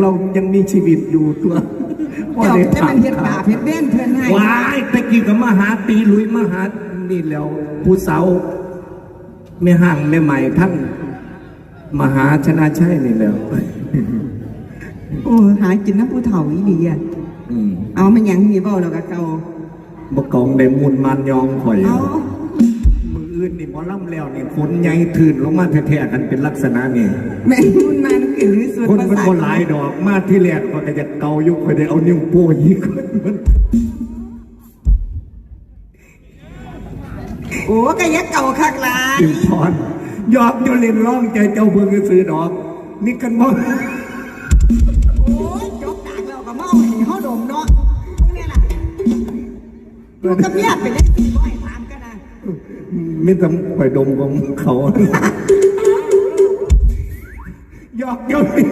เรายังมีชีวิตอยู่ตัวเจ้าแต่มันเฮ็ดบาปเฮ็ดเว้นเพิ่นให้วายตะกี้กับมาหาตีลุยมาหานี่แล้วผู้สาวไม่ห่างไม่ใหม่ทั้งมหาชนะชัยนี่แล้ว โอ้หากินน้ำผู้เฒ่าอีหลีอะอืมเอามันหยังมีเว้าแล้วก็เก่าบกองได้มุนมันยองข่อย เอามืออื่นนี่หมอล่ำแล้วนี่ฝนใหญ่ทืนลงมาแท้ๆกันเป็นลักษณะนี่แม่นมันมัน ขึ้นหรือสุดคนประเป็นสาทคนหลายดอกมาที่แรกก็จะเกายุคไปได้เอานิ้วโป้ยิงคนมันโอ้ก็อยักเก่าคักหลายถึงพรยอกอยู่เล่นร้องใจเจ้าเบิ่งซื้อดอกนี่กันมองโอ้ยจกดากเราก็เมาให้เฮาดมเนาะพวกนี้ล่ะอยู่กับเมียเป็นได้สิบ่ให้ถามกันนะไม่ต้องไปดมของเขา やっぱり。